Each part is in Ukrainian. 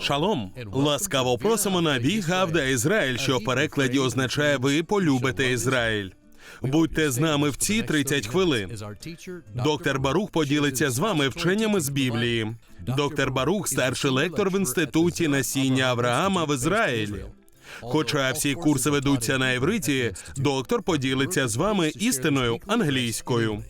Шалом! Ласкаво просимо на бій Гавда Ізраїль, що в перекладі означає ви полюбите Ізраїль. Будьте з нами в ці 30 хвилин. Доктор Барух поділиться з вами вченнями з Біблії. Доктор Барух старший лектор в інституті насіння Авраама в Ізраїлі. Хоча всі курси ведуться на івриті, доктор поділиться з вами істиною англійською.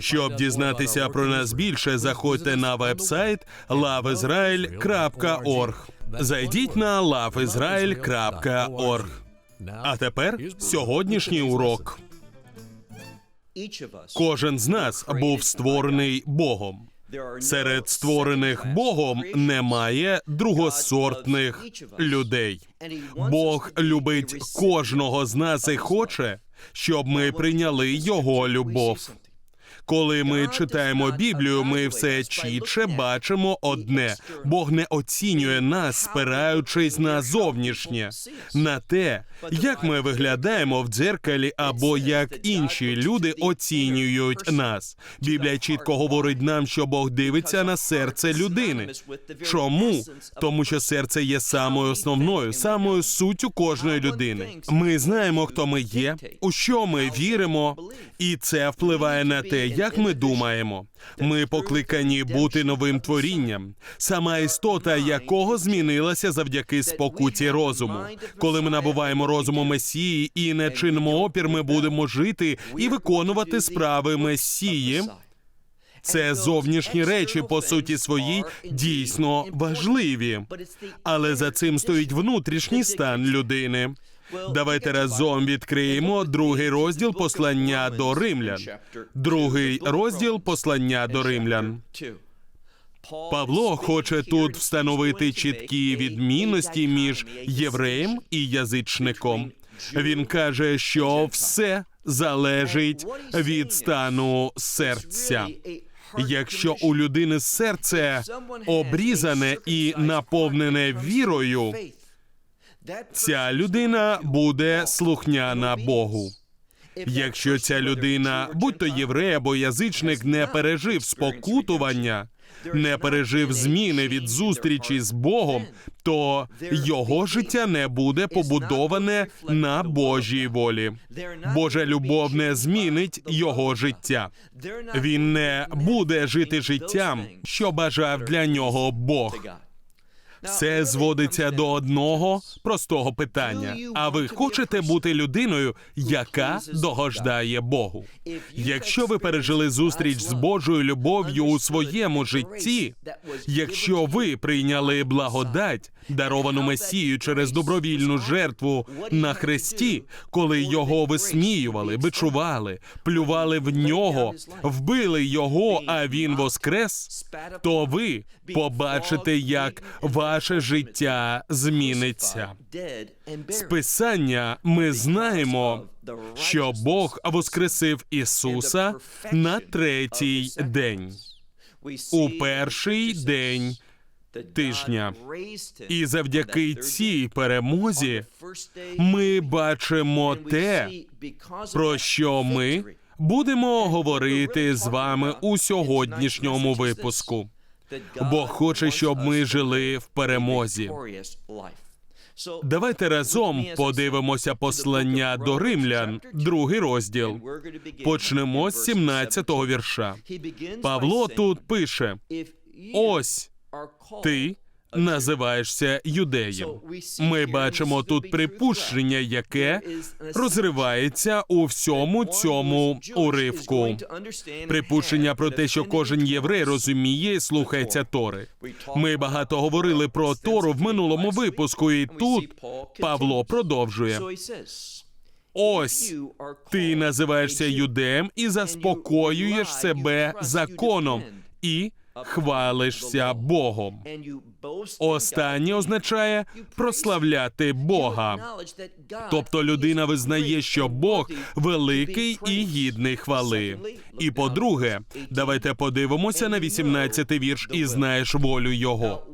Щоб дізнатися про нас більше, заходьте на вебсайт loveisrael.org. Зайдіть на loveisrael.org. А тепер сьогоднішній урок. Кожен з нас був створений Богом. Серед створених Богом немає другосортних людей. Бог любить кожного з нас і хоче, щоб ми прийняли його любов. Коли ми читаємо Біблію, ми все чітше бачимо одне: Бог не оцінює нас, спираючись на зовнішнє, на те, як ми виглядаємо в дзеркалі, або як інші люди оцінюють нас. Біблія чітко говорить нам, що Бог дивиться на серце людини. Чому? Тому що серце є самою основною, самою суттю кожної людини. Ми знаємо, хто ми є, у що ми віримо, і це впливає на те, як ми думаємо. Ми покликані бути новим творінням, сама істота якого змінилася завдяки спокуті розуму. Коли ми набуваємо розуму Месії і не чинимо опір, ми будемо жити і виконувати справи Месії. Це зовнішні речі по суті своїй дійсно важливі, але за цим стоїть внутрішній стан людини. Давайте разом відкриємо другий розділ послання до римлян. Другий розділ послання до римлян. Павло хоче тут встановити чіткі відмінності між євреєм і язичником. Він каже, що все залежить від стану серця. Якщо у людини серце обрізане і наповнене вірою, ця людина буде слухняна Богу. Якщо ця людина, будь то єврей або язичник, не пережив спокутування, не пережив зміни від зустрічі з Богом, то його життя не буде побудоване на Божій волі. Божа любов не змінить його життя. Він не буде жити життям, що бажав для нього Бог. Це зводиться до одного простого питання. А ви хочете бути людиною, яка догождає Богу? Якщо ви пережили зустріч з Божою любов'ю у своєму житті, якщо ви прийняли благодать, даровану Месію через добровільну жертву на хресті, коли його висміювали, бичували, плювали в нього, вбили його, а він воскрес, то ви побачите, як ваше життя зміниться. З Писання ми знаємо, що Бог воскресив Ісуса на третій день, у перший день тижня. І завдяки цій перемозі ми бачимо те, про що ми будемо говорити з вами у сьогоднішньому випуску. Бог хоче, щоб ми жили в перемозі. Давайте разом подивимося послання до римлян, другий розділ. Почнемо з 17-го вірша. Павло тут пише: ось ти називаєшся юдеєм. Ми бачимо тут припущення, яке розривається у всьому цьому уривку. Припущення про те, що кожен єврей розуміє і слухається Тори. Ми багато говорили про Тору в минулому випуску, і тут Павло продовжує. Ось ти називаєшся юдеєм і заспокоюєш себе законом і хвалишся Богом. Останнє означає прославляти Бога. Тобто людина визнає, що Бог великий і гідний хвали. І по-друге, давайте подивимося на 18-й вірш і знаєш волю його.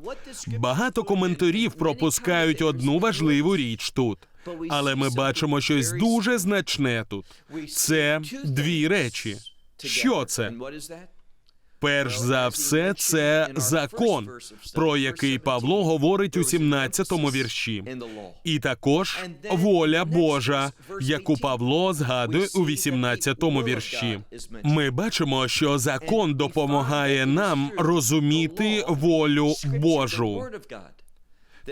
Багато коментарів пропускають одну важливу річ тут. Але ми бачимо щось дуже значне тут. Це дві речі. Що це? Перш за все, це закон, про який Павло говорить у 17-му вірші, і також воля Божа, яку Павло згадує у 18-му вірші. Ми бачимо, що закон допомагає нам розуміти волю Божу.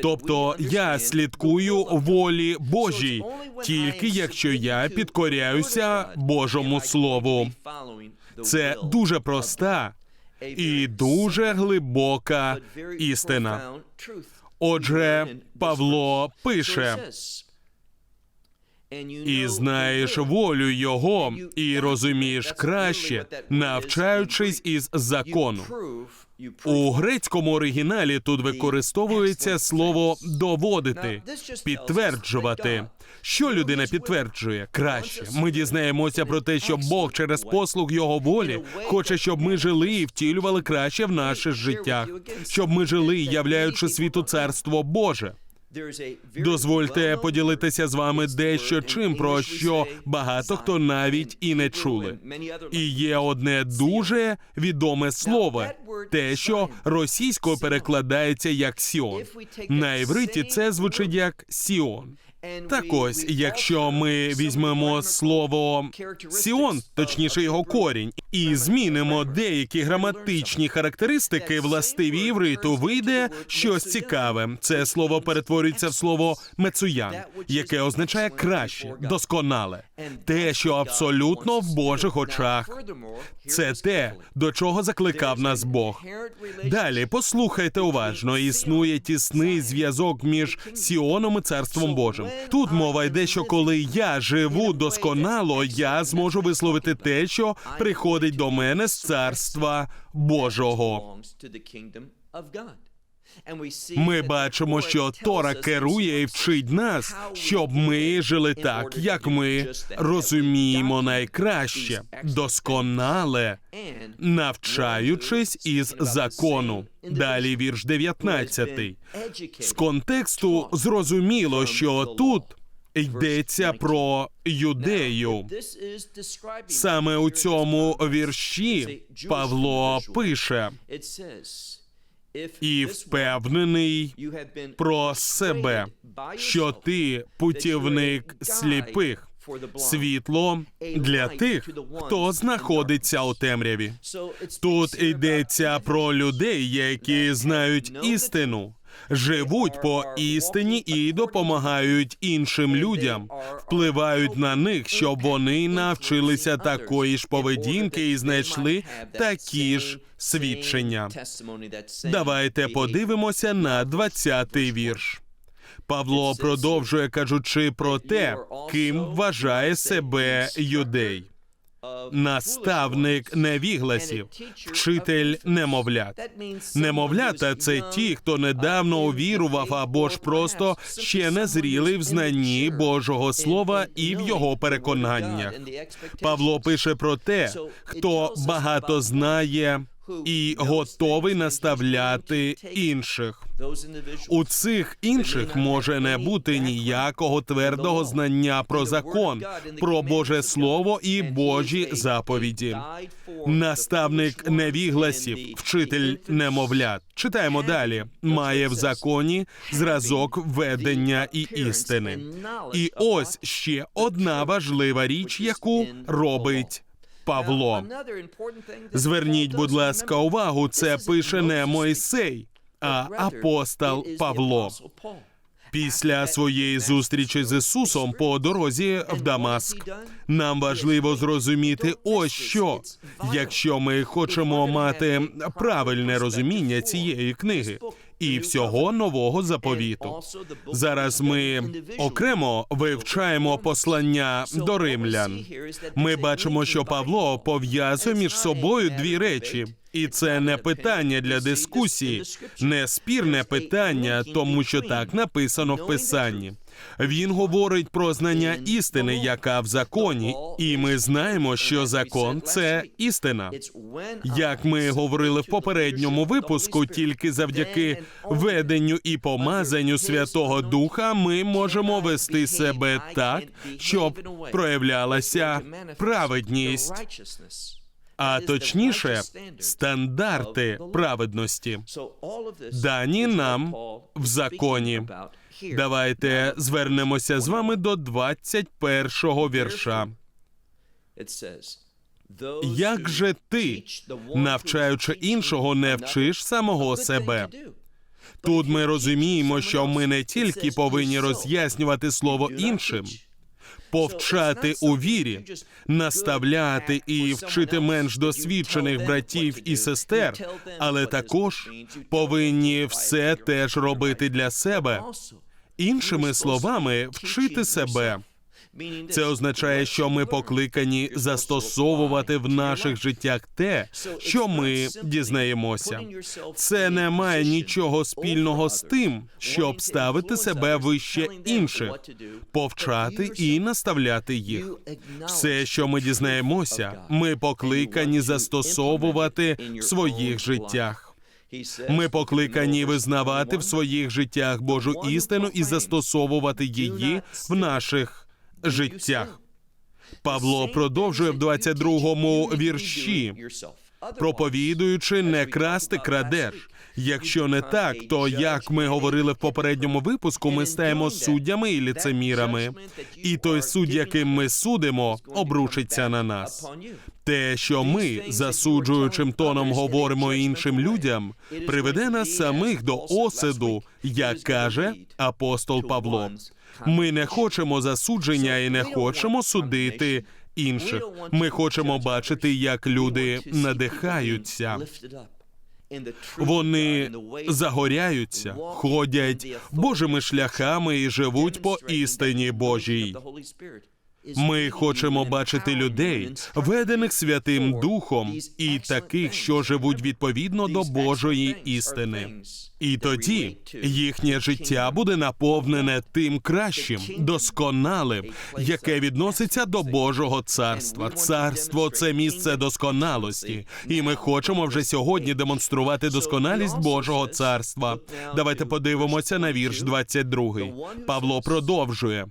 Тобто я слідкую волі Божій, тільки якщо я підкоряюся Божому Слову. Це дуже проста і дуже глибока істина. Отже, Павло пише: і знаєш волю Його, і розумієш краще, навчаючись із закону. У грецькому оригіналі тут використовується слово доводити, підтверджувати. Що людина підтверджує краще? Ми дізнаємося про те, що Бог через послуг його волі хоче, щоб ми жили і втілювали краще в наших життях, щоб ми жили, являючи світу царство Боже. Дозвольте поділитися з вами дещо чим, про що багато хто навіть і не чули. І є одне дуже відоме слово, те, що російською перекладається як Сіон. На івриті це звучить як Сіон. Так ось, якщо ми візьмемо слово Сіон, точніше його корінь, і змінимо деякі граматичні характеристики властиві івриту, вийде щось цікаве. Це слово перетворюється в слово мецуян, яке означає краще, досконале, те, що абсолютно в Божих очах. Це те, до чого закликав нас Бог. Далі послухайте уважно. Існує тісний зв'язок між Сіоном і царством Божим. Тут мова йде, що коли я живу досконало, я зможу висловити те, що приходить до мене з царства Божого. Ми бачимо, що Тора керує і вчить нас, щоб ми жили так, як ми розуміємо найкраще, досконале, навчаючись із закону. Далі вірш 19. З контексту зрозуміло, що тут йдеться про юдею. Саме у цьому вірші Павло пише і впевнений про себе, що ти путівник сліпих, світло для тих, хто знаходиться у темряві. Тут йдеться про людей, які знають істину. Живуть по істині і допомагають іншим людям, впливають на них, щоб вони навчилися такої ж поведінки і знайшли такі ж свідчення. Давайте подивимося на 20-й вірш. Павло продовжує кажучи про те, ким вважає себе юдей. Наставник невігласів, вчитель немовлят. Немовлята це ті, хто недавно увірував або ж просто ще не зрілий в знанні Божого Слова і в його переконаннях. Павло пише про те, хто багато знає і готовий наставляти інших. У цих інших може не бути ніякого твердого знання про закон, про Боже Слово і Божі заповіді. Наставник невігласів, вчитель немовлят. Читаємо далі. Має в законі зразок ведення і істини. І ось ще одна важлива річ, яку робить. Павло, зверніть, будь ласка, увагу, це пише не Мойсей, а апостол Павло. Після своєї зустрічі з Ісусом по дорозі в Дамаск. нам важливо зрозуміти ось що, якщо ми хочемо мати правильне розуміння цієї книги і всього нового заповіту. Зараз ми окремо вивчаємо послання до римлян. Ми бачимо, що Павло пов'язує між собою дві речі. І це не питання для дискусії, не спірне питання, тому що так написано в писанні. Він говорить про знання істини, яка в законі, і ми знаємо, що закон це істина. Як ми говорили в попередньому випуску, тільки завдяки веденню і помазанню Святого Духа ми можемо вести себе так, щоб проявлялася праведність. а точніше, стандарти праведності, дані нам в законі. Давайте звернемося з вами до 21-го вірша. Як же ти, навчаючи іншого, не вчиш самого себе? Тут ми розуміємо, що ми не тільки повинні роз'яснювати слово іншим, повчати у вірі, наставляти і вчити менш досвідчених братів і сестер, але також повинні все теж робити для себе. Іншими словами, вчити себе. Це означає, що ми покликані застосовувати в наших життях те, що ми дізнаємося. Це не має нічого спільного з тим, щоб ставити себе вище інших, повчати і наставляти їх. Все, що ми дізнаємося, ми покликані застосовувати в своїх життях. Ми покликані визнавати в своїх життях Божу істину і застосовувати її в наших життях. Павло продовжує в 22-му вірші, проповідуючи не красти крадеш. Якщо не так, то як ми говорили в попередньому випуску, ми стаємо суддями і ліцемірами, і той суд, яким ми судимо, обрушиться на нас. Те, що ми засуджуючим тоном говоримо іншим людям, приведе нас самих до осуду, як каже апостол Павло. Ми не хочемо засудження і не хочемо судити інших. Ми хочемо бачити, як люди надихаються. Вони загоряються, ходять Божими шляхами і живуть по істині Божій. Ми хочемо бачити людей, ведених Святим Духом, і таких, що живуть відповідно до Божої істини. І тоді їхнє життя буде наповнене тим кращим, досконалим, яке відноситься до Божого царства. Царство це місце досконалості, і ми хочемо вже сьогодні демонструвати досконалість Божого царства. Давайте подивимося на вірш 22. Павло продовжує.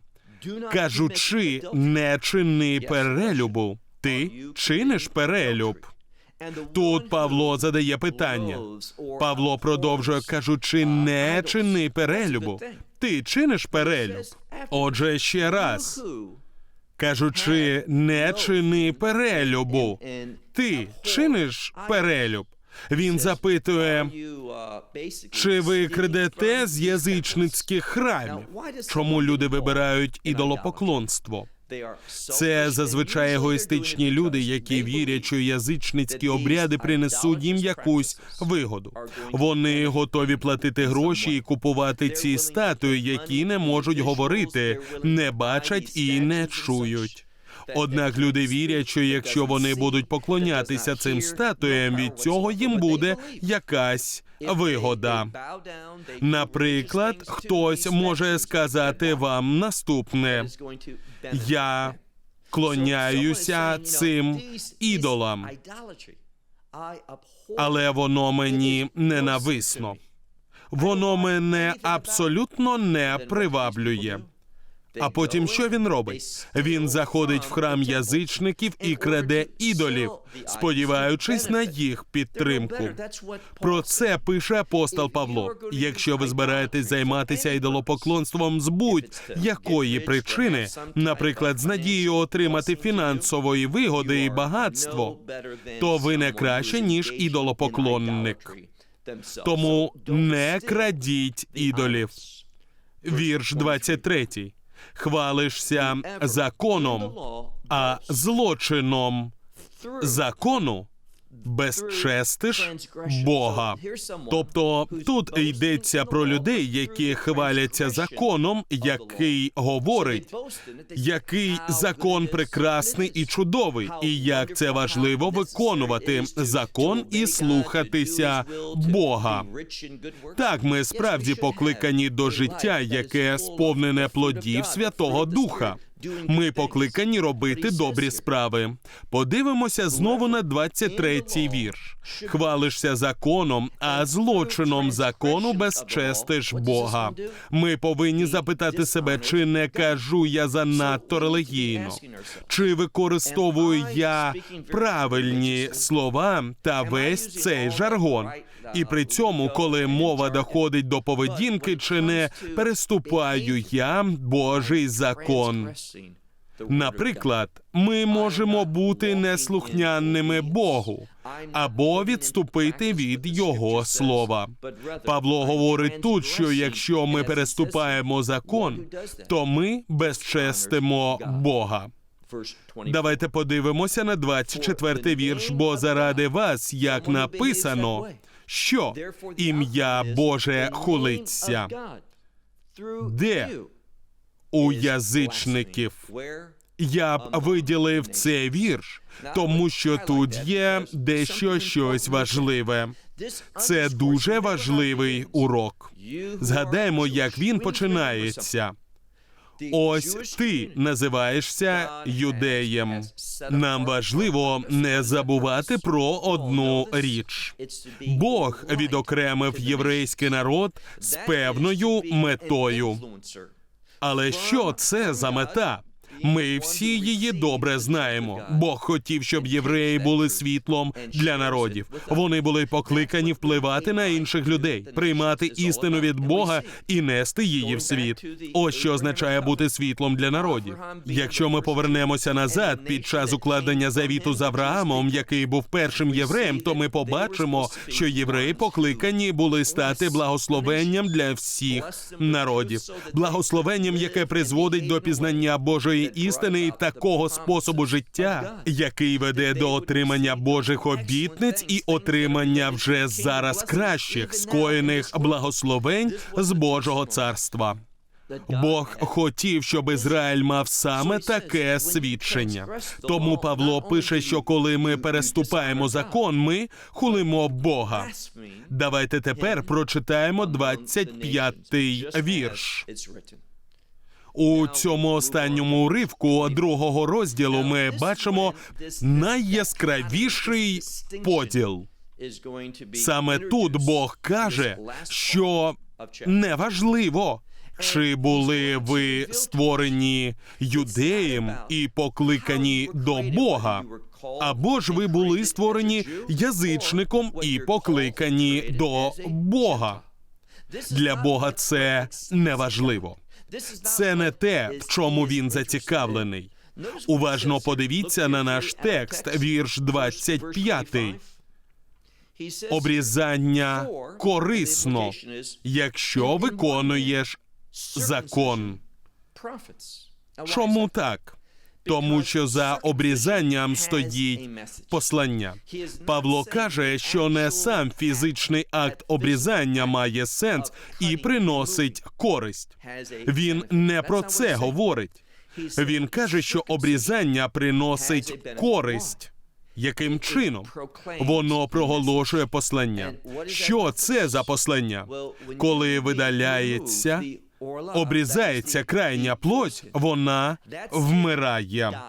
Кажучи, не чини перелюбу. Ти чиниш перелюб. Тут Павло задає питання. Павло продовжує, кажучи, не чини перелюбу. Ти чиниш перелюб. Отже, ще раз. Кажучи, не чини перелюбу. Ти чиниш перелюб. Він запитує, чи ви крадете з язичницьких храмів? Чому люди вибирають ідолопоклонство? Це зазвичай егоїстичні люди, які вірять, що язичницькі обряди принесуть їм якусь вигоду. Вони готові платити гроші і купувати ці статуї, які не можуть говорити, не бачать і не чують. Однак люди вірять, що якщо вони будуть поклонятися цим статуям, від цього їм буде якась вигода. Наприклад, хтось може сказати вам наступне: я клоняюся цим ідолам, але воно мені ненависно. Воно мене абсолютно не приваблює. А потім що він робить? Він заходить в храм язичників і краде ідолів, сподіваючись на їх підтримку. Про це пише апостол Павло. Якщо ви збираєтесь займатися ідолопоклонством з будь-якої причини, наприклад, з надією отримати фінансової вигоди і багатство, то ви не краще ніж ідолопоклонник. Тому не крадіть ідолів. Вірш 23 хвалишся законом, а злочином закону безчестиш Бога. Тобто тут йдеться про людей, які хваляться законом, який говорить, який закон прекрасний і чудовий, і як це важливо виконувати закон і слухатися Бога. Так, ми справді покликані до життя, яке сповнене плодів Святого Духа. Ми покликані робити добрі справи. Подивимося знову на 23-й вірш. Хвалишся законом, а злочином закону безчестиш Бога. Ми повинні запитати себе, чи не кажу я занадто релігійно, чи використовую я правильні слова та весь цей жаргон. І при цьому, коли мова доходить до поведінки, чи не переступаю я Божий закон. Наприклад, ми можемо бути неслухняними Богу або відступити від Його слова. Павло говорить тут, що якщо ми переступаємо закон, то ми безчестимо Бога. Давайте подивимося на 24-й вірш, бо заради вас, як написано, що ім'я Боже хулиться. Де? У язичників. Я б виділив цей вірш, тому що тут є дещо щось важливе. Це дуже важливий урок. Згадаємо, як він починається. Ось ти називаєшся юдеєм. Нам важливо не забувати про одну річ. Бог відокремив єврейський народ з певною метою. Але що це за мета? Ми всі її добре знаємо. Бог хотів, щоб євреї були світлом для народів. Вони були покликані впливати на інших людей, приймати істину від Бога і нести її в світ. Ось що означає бути світлом для народів. Якщо ми повернемося назад під час укладення завіту з Авраамом, який був першим євреєм, то ми побачимо, що євреї покликані були стати благословенням для всіх народів, благословенням, яке призводить до пізнання Божої істини і такого способу життя, який веде до отримання Божих обітниць і отримання вже зараз кращих скоєних благословень з Божого царства. Бог хотів, щоб Ізраїль мав саме таке свідчення. Тому Павло пише, що коли ми переступаємо закон, ми хулимо Бога. Давайте тепер прочитаємо 25-й вірш. У цьому останньому уривку другого розділу ми бачимо найяскравіший поділ. Саме тут Бог каже, що неважливо, чи були ви створені юдеєм і покликані до Бога, або ж ви були створені язичником і покликані до Бога. Для Бога це неважливо. Це не те, в чому він зацікавлений. Уважно подивіться на наш текст, вірш 25. Обрізання корисно, якщо виконуєш закон. Чому так? Тому що за обрізанням стоїть послання. Павло каже, що не сам фізичний акт обрізання має сенс і приносить користь. Він не про це говорить. Він каже, що обрізання приносить користь. Яким чином воно проголошує послання? Що це за послання? Коли видаляється, обрізається крайня плоть, вона вмирає.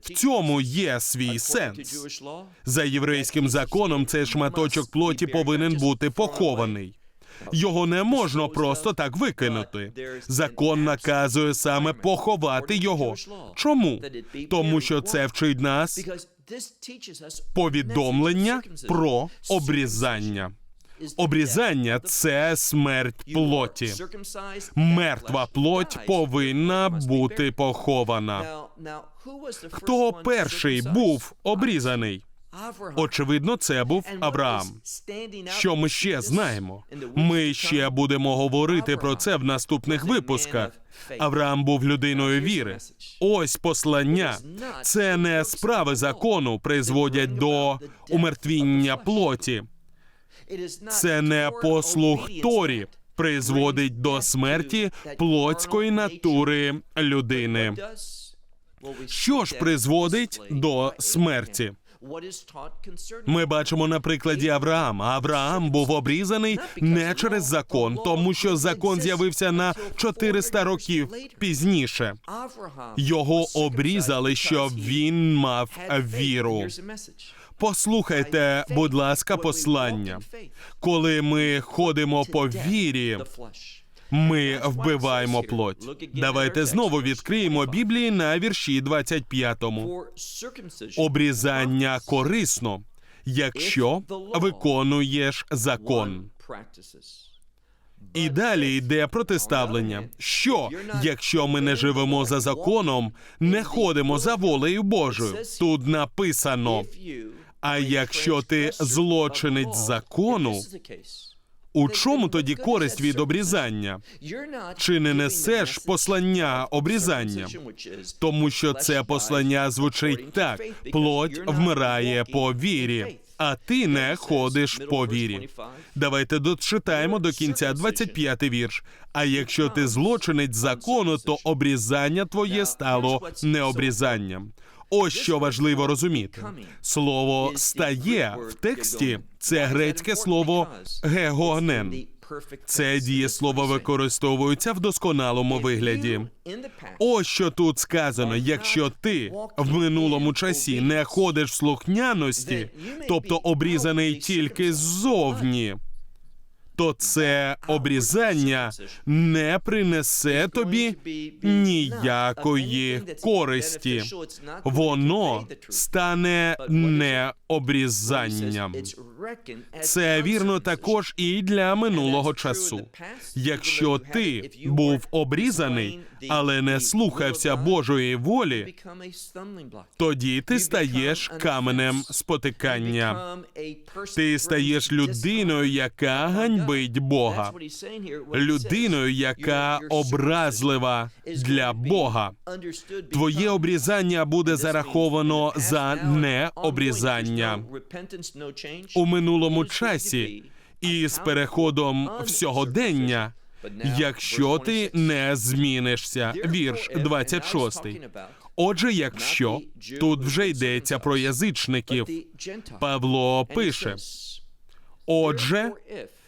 В цьому є свій сенс. За єврейським законом цей шматочок плоті повинен бути похований. Його не можна просто так викинути. Закон наказує саме поховати його. Чому? Тому що це вчить нас повідомлення про обрізання. Обрізання це смерть плоті. Мертва плоть повинна бути похована. Хто перший був обрізаний? Очевидно, це був Авраам. Що ми ще знаємо? Ми ще будемо говорити про це в наступних випусках. Авраам був людиною віри. Ось послання. Це не справи закону призводять до умертвіння плоті. Це не послух Торі призводить до смерті плотської натури людини. Що ж призводить до смерті? Ми бачимо на прикладі Авраама. Авраам був обрізаний не через закон, тому що закон з'явився на 400 років пізніше. Його обрізали, щоб він мав віру. Послухайте, будь ласка, послання. Коли ми ходимо по вірі, ми вбиваємо плоть. Давайте знову відкриємо Біблії на вірші 25. Обрізання корисно, якщо виконуєш закон. І далі йде протиставлення. Що, якщо ми не живемо за законом, не ходимо за волею Божою? Тут написано: а якщо ти злочинець закону, у чому тоді користь від обрізання? Чи не несеш послання обрізання? Тому що це послання звучить так: плоть вмирає по вірі, а ти не ходиш по вірі. Давайте дочитаємо до кінця 25 вірш. А якщо ти злочинець закону, то обрізання твоє стало необрізанням. Ось що важливо розуміти. Слово стає в тексті це грецьке слово гегонен. Це дієслово використовується в досконалому вигляді. Ось що тут сказано: якщо ти в минулому часі не ходиш в слухняності, тобто обрізаний тільки ззовні, то це обрізання не принесе тобі ніякої користі. Воно стане не обрізанням. Це вірно також і для минулого часу. Якщо ти був обрізаний, але не слухався Божої волі, тоді ти стаєш каменем спотикання. Ти стаєш людиною, яка ганьбить Бога, людиною, яка образлива для Бога. Твоє обрізання буде зараховано за необрізання. у минулому часі і з переходом в сьогодення, якщо ти не змінишся. Вірш 26. Отже, якщо тут вже йдеться про язичників, Павло пише: Отже,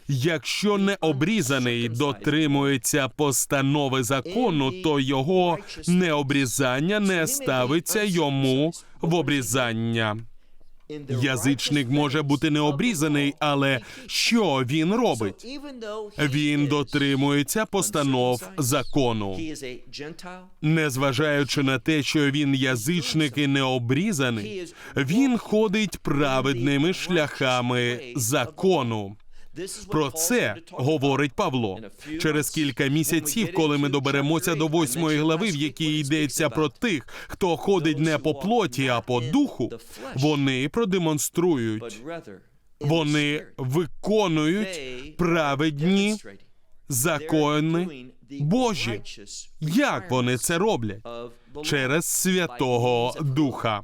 якщо не обрізаний дотримується постанови закону, то його необрізання не ставиться йому в обрізання. Язичник може бути необрізаний, але що він робить? Він дотримується постанов закону. Незважаючи на те, що він язичник і необрізаний, він ходить праведними шляхами закону. Про це говорить Павло. Через кілька місяців, коли ми доберемося до восьмої глави, в якій йдеться про тих, хто ходить не по плоті, а по духу, вони продемонструють, вони виконують праведні закони Божі. Як вони це роблять? Через Святого Духа.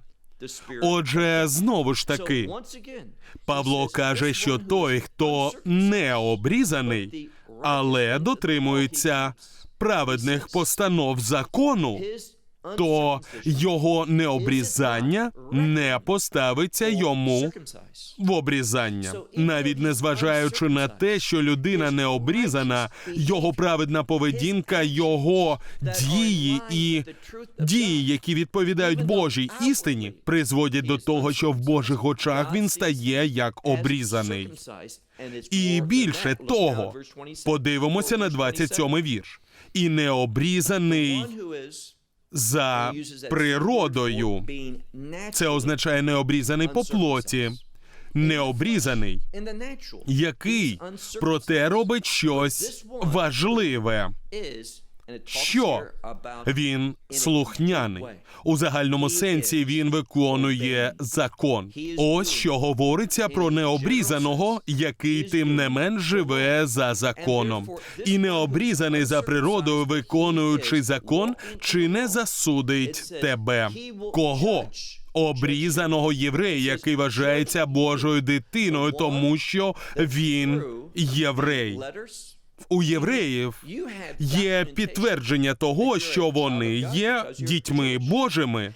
Отже, знову ж таки, Павло каже, що той, хто не обрізаний, але дотримується праведних постанов закону, то його необрізання не поставиться йому в обрізання, навіть незважаючи на те, що людина не обрізана, його праведна поведінка, його дії і дії, які відповідають Божій істині, призводять до того, що в Божих очах він стає як обрізаний. І більше того, подивимося на 27-й вірш. І необрізаний за природою. Це означає необрізаний по плоті, необрізаний, який проте робить щось важливе. Що він слухняний? у загальному сенсі він виконує закон. Ось що говориться про необрізаного, який тим не менш живе за законом, і необрізаний за природою, виконуючи закон, чи не засудить тебе? Кого? Обрізаного єврея, який вважається Божою дитиною, тому що він єврей. У євреїв є підтвердження того, що вони є дітьми Божими.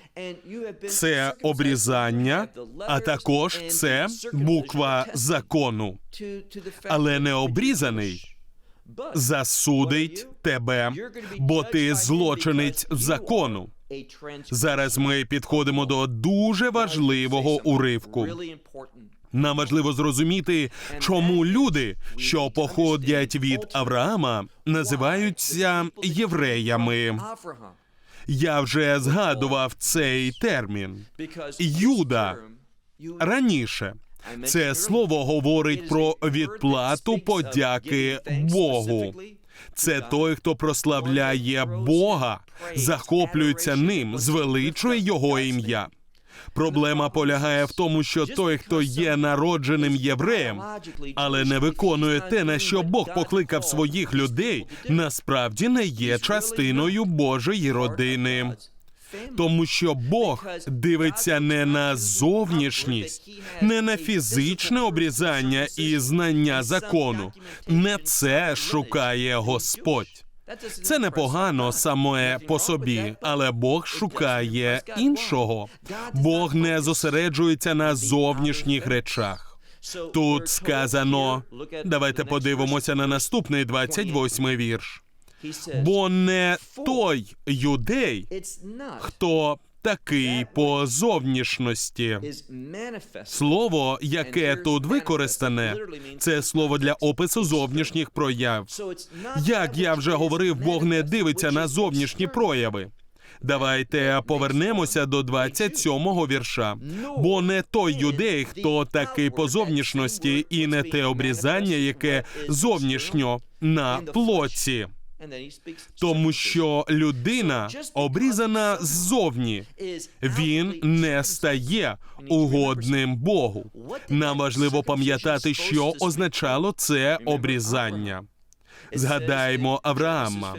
Це обрізання, а також це буква закону. Але не обрізаний засудить тебе, бо ти злочинець закону. Зараз ми підходимо до дуже важливого уривку. Нам важливо зрозуміти, чому люди, що походять від Авраама, називаються євреями. Я вже згадував цей термін. Юда раніше. Це слово говорить про відплату подяки Богу. Це той, хто прославляє Бога, захоплюється ним, звеличує його ім'я. Проблема полягає в тому, що той, хто є народженим євреєм, але не виконує те, на що Бог покликав своїх людей, насправді не є частиною Божої родини. Тому що Бог дивиться не на зовнішність, не на фізичне обрізання і знання закону. Не це шукає Господь. Це непогано саме по собі, але Бог шукає іншого. Бог не зосереджується на зовнішніх речах. Тут сказано, давайте подивимося на наступний 28-й вірш. Бо не той юдей, хто такий по зовнішності. Слово, яке тут використане, це слово для опису зовнішніх прояв. Як я вже говорив, Бог не дивиться на зовнішні прояви. Давайте повернемося до 27-го вірша. Бо не той юдей, хто такий по зовнішності, і не те обрізання, яке зовнішньо на плоті. Тому що людина обрізана ззовні, він не стає угодним Богу. Нам важливо пам'ятати, що означало це обрізання. Згадаймо Авраама.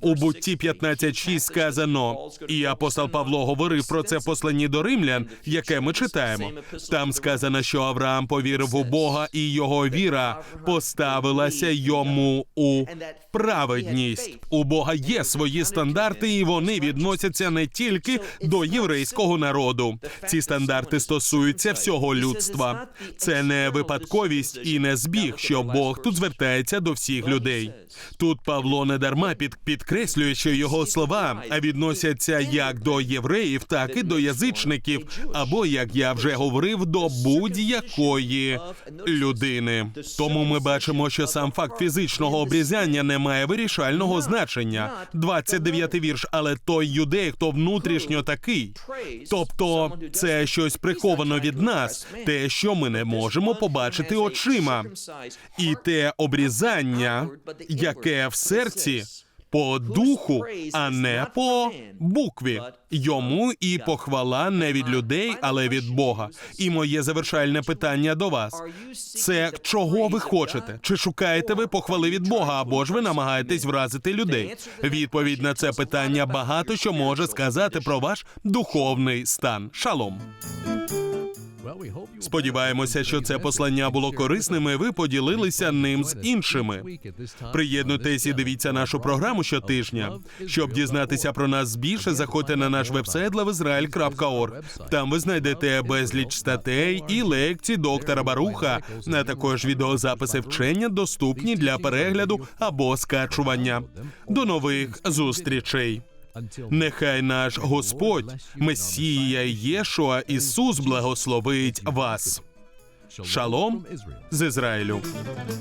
У бутті 15.6 сказано, і апостол Павло говорив про це посланні до римлян, яке ми читаємо. Там сказано, що Авраам повірив у Бога, і його віра поставилася йому у праведність. У Бога є свої стандарти, і вони відносяться не тільки до єврейського народу. Ці стандарти стосуються всього людства. Це не випадковість і не збіг, що Бог тут звертається до всіх людей. Тут Павло не дарма під, підкреслює, що його слова відносяться як до євреїв, так і до язичників, або як я вже говорив, до будь-якої людини. Тому ми бачимо, що сам факт фізичного обрізання не має вирішального значення. 29-й вірш, але той юдей, хто внутрішньо такий, тобто це щось приховано від нас, те, що ми не можемо побачити очима, і те обрізання, яке в серці. По духу, а не по букві. Йому і похвала не від людей, але від Бога. І моє завершальне питання до вас: це чого ви хочете? Чи шукаєте ви похвали від Бога, або ж ви намагаєтесь вразити людей? Відповідь на це питання багато що може сказати про ваш духовний стан. Шалом. Сподіваємося, що це послання було корисним. і Ви поділилися ним з іншими. Приєднуйтесь і дивіться нашу програму щотижня. Щоб дізнатися про нас більше, заходьте на наш вебсайт lavizrael.org. Там ви знайдете безліч статей і лекцій доктора Баруха, а також відеозаписи вчення, доступні для перегляду або скачування. До нових зустрічей. Нехай наш Господь, Месія Єшуа Ісус благословить вас. Шалом з Ізраїлю.